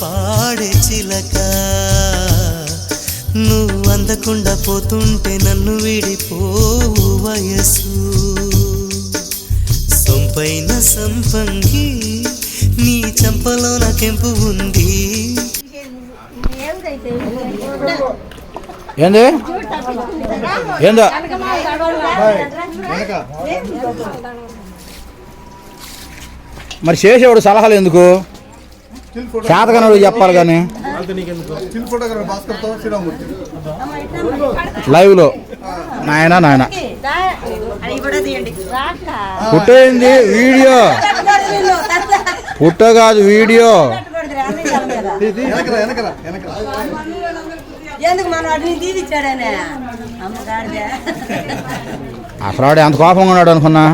పాడే చిలక. నువ్వు అందకుండా పోతుంటే నన్ను విడిపోవు వయసు. సొంపైన సంపంగి నీ చంపలోన కెంపు ఉంది. ఏంది? ఏందా? మరి చేసేవాడు సలహాలు ఎందుకు? చేతకనడు చెప్పాలి కానీ. శ్రీరామూర్తి. లైవ్లో. నాయన నాయన. పుట్టేంది వీడియో. పుట్ట కాదు వీడియో అసలు వాడు ఎంత కోపంగా ఉన్నాడు అనుకున్నా?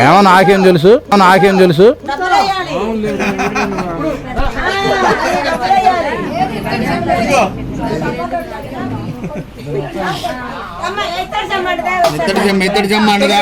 ఏమో నాకేం తెలుసు. నాకేం తెలుసు. ఇద్దరు జమ్మ ఇద్దరు జమ్మ అండగా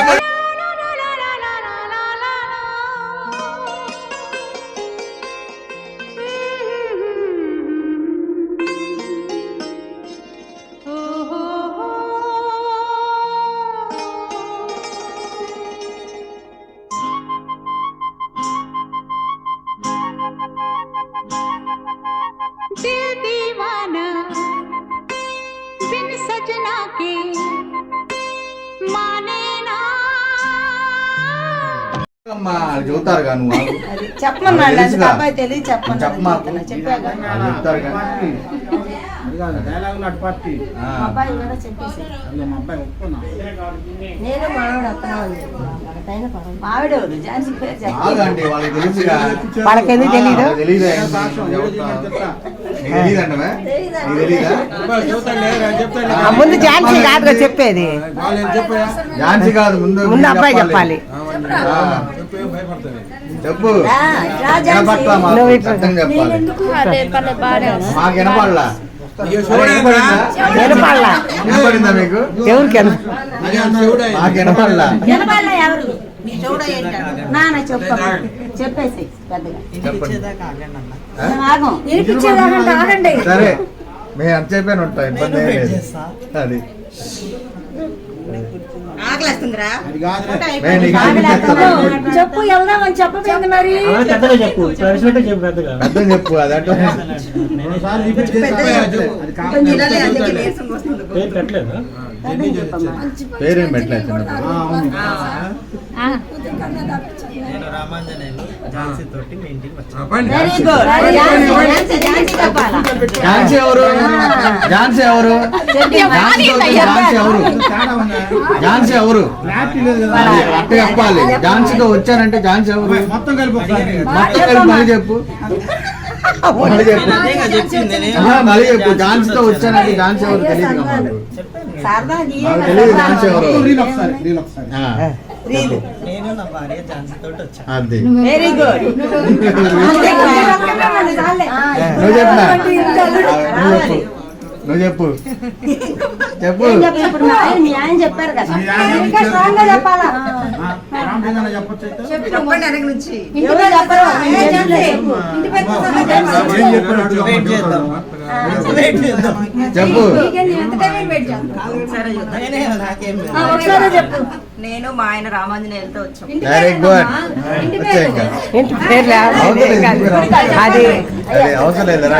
दिल दीवाना बिन सजना के माने ना అమ్మా చెబుతారు కానీ నువ్వు ఆగు. అది చెప్పమన్నాడు అంత తెలుసుగా. తెలియదు. మా అబ్బాయి నేను మావిడ మావిడ ఝాన్సీ పేరు వాళ్ళకి? వాళ్ళకి తెలీదంటవే నీకు తెలీదా? ఆ ముందు ఝాన్సీ కాదుగా చెప్పేది. ఝాన్సీ కాదు ముందు ముందు అబ్బాయి చెప్పాలి. ఆ. చెప్పు. నువ్వు చెప్పాలి. మాకు వినపడలా. వినపడిందా మీకు? ఎవరికి వినపడలా చెప్పేసి సరే మేము అంత చెప్పాను ఉంటాం ఇబ్బంది అది. ఆకలేస్తుందిరా. చెప్పు. వెళ్దామని మరి. పెద్దగా చెప్పు. చెప్పు పెద్దగా. అర్థం చెప్పు అదంటే పేరు పెట్టలేదా? పేరేం పెట్టలేదు చిన్నప్పుడు. నేను రామాంజనేయులు ఝాన్సీ తోటి మీ ఇంటికి వచ్చాను వెరీ గుడ్ ఝాన్సీ చెప్పాలా? ఎవరు? ఝాన్సీ ఎవరు? ఝాన్సీ ఝాన్సీ ఎవరు? ఝాన్సీ ఎవరు? అది అట్ట చెప్పాలి. ఝాన్సీతో వచ్చానంటే ఝాన్సీ ఎవరు? మొత్తం కలిపి మొత్తం కలిపి మళ్ళీ చెప్పు. మళ్ళీ చెప్పు. ఝాన్సీతో వచ్చానంటే ఝాన్సీ ఎవరు తెలియదు తెలియదు ఝాన్సీ ఎవరు. ఆ, చెప్పు. నేను నా భార్య ఝాన్సీ తోటి వచ్చాను అది వెరీ గుడ్ నువ్వు చెప్పినా నువ్వు చెప్పు. చెప్పు. చెప్పారు కదా. చెప్పు నేనే నాకేం లేదు. ఒకసారి చెప్పు. నేను మా ఆయన రామాంజనేయులతో వచ్చాం. ఇంటి పేరు? అవసరం లేదు, అది అవసరం లేదురా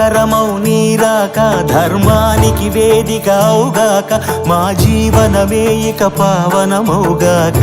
కరమౌ నీరాక ధర్మానికి వేదికవుగాక మా జీవనమే ఇక పావనమౌగాక.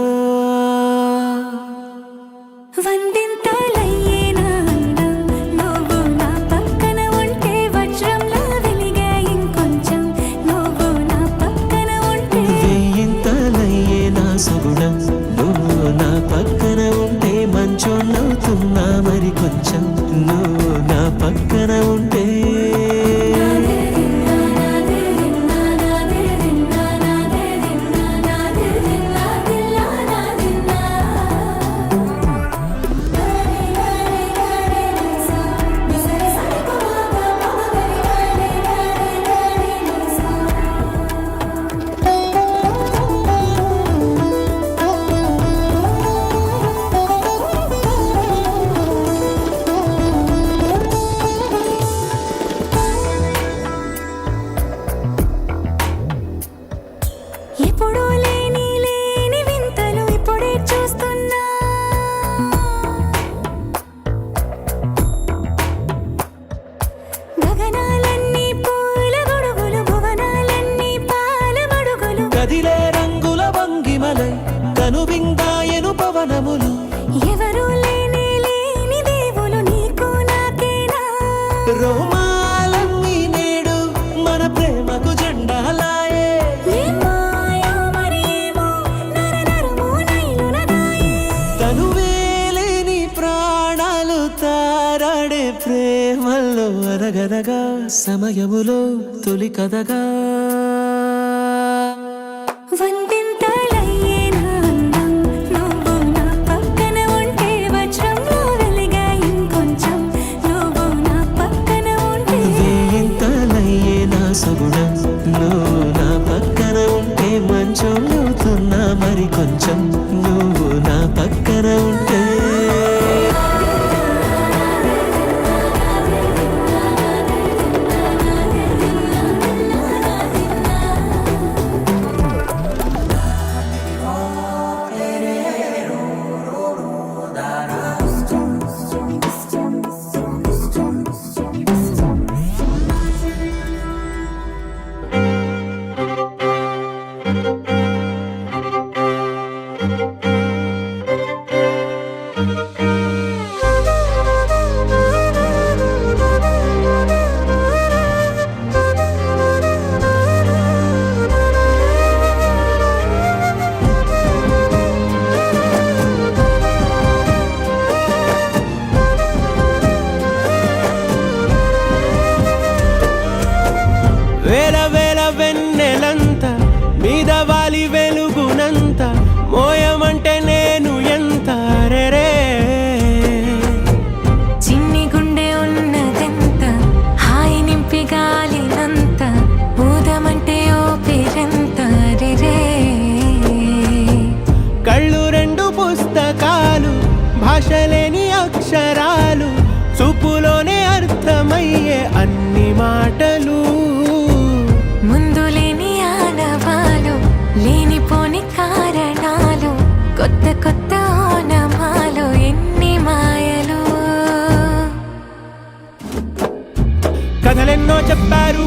వరములు ఎవరు లేనే లేని దేవులు నీకు నాకేనా? రోమాలన్నీ నేడు మన ప్రేమకు జెండాలాయే. తనువేలేని ప్రాణాలు తారాడే ప్రేమల్లో అనగనగా సమయములో తొలి కథగా sabırlı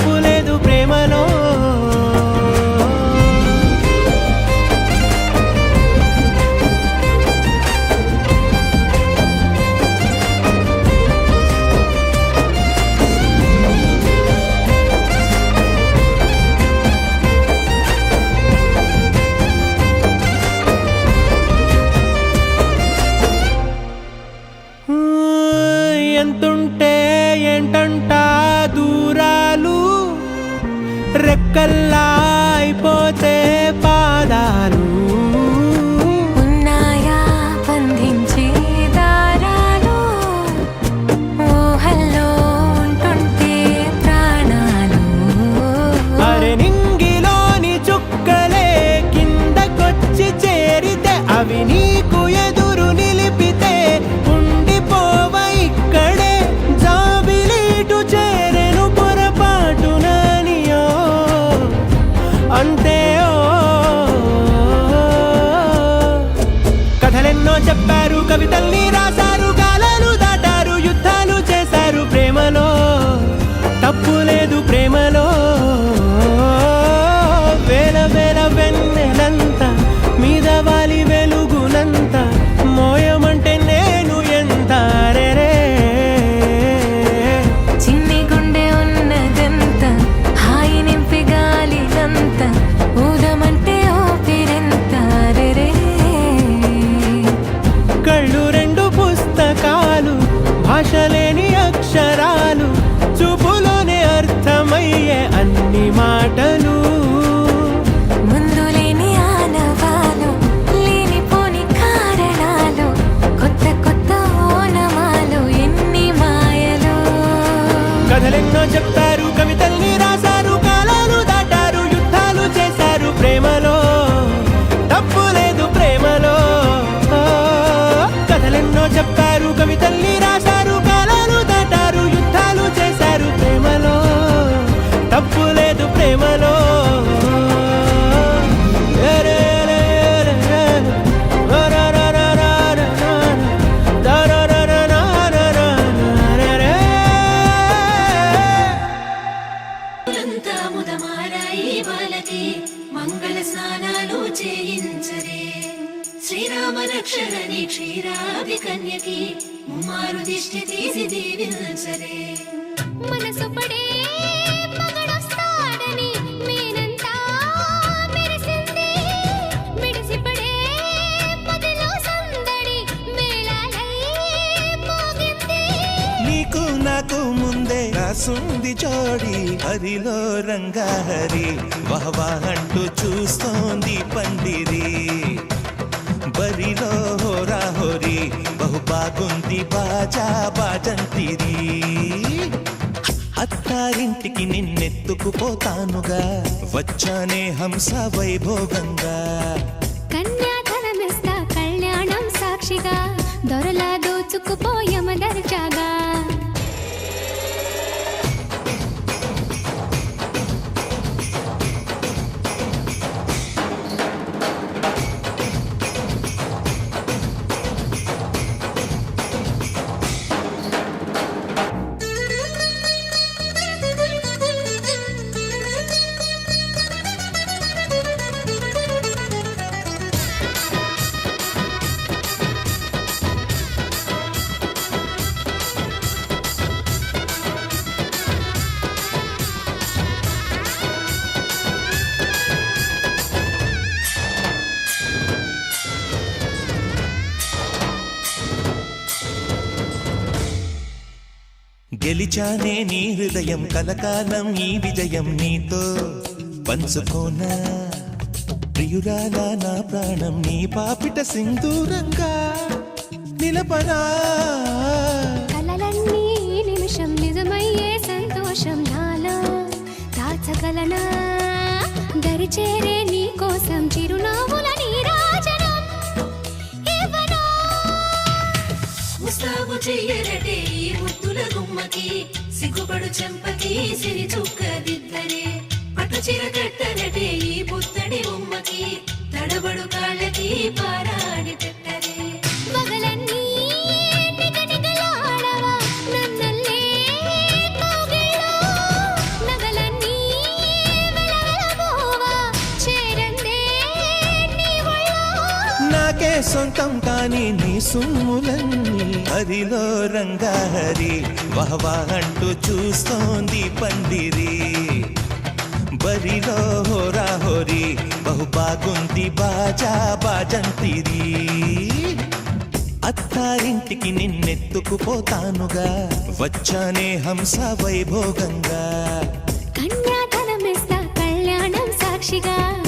ফুলে விடல் நீ సుంది జోడి హరిలో రంగా హరి వాహ్వా అంటూ చూస్తోంది పందిరి బరిలో హోరా హోరి బహుబా బాగుంది బాజా బాజంతిరి. అత్తారింటికి నిన్నెత్తుకుపోతానుగా వచ్చానే హంస వైభోగంగా. కన్యాధనమిస్తా కళ్యాణం సాక్షిగా దొరలా దోచుకుపోయమదర్శ గెలిచానే నీ హృదయం కలకాలం ఈ విజయం నీతో పంచుకోనా? ప్రియురాల నా ప్రాణం నీ పాపిట సింధూరంగా నిలపనా? కలలన్నీ ఈ నిమిషం నిజమయ్యే సంతోషం నాలో దాచగలనా? దరిచేరే నీ కోసం చిరునవ్వుల నీరాజనం ఇవ్వనా? ముస్తాబు చెయ్యరటే ఈ ముద్దుల గుమ్మకి సిగ్గుపడు చెంపకి సిరి చుక్క దిద్దరే పట్టు చీర కట్టరటే ఈ పుత్తడి బొమ్మకి తడబడు కాళ్ళకి పారాడి సొంతం కాని నీ సుమ్ములన్నీ హరిలో రంగా హరి వహవా అంటూ చూస్తోంది పందిరి. బరిలో హోరా హోరి బహు బాగుంది బాజా బాజంతిరి. అత్తారింటికి నిన్నెత్తుకుపోతానుగా వచ్చానే హంస వైభోగంగా. కళ్యాణం సాక్షిగా.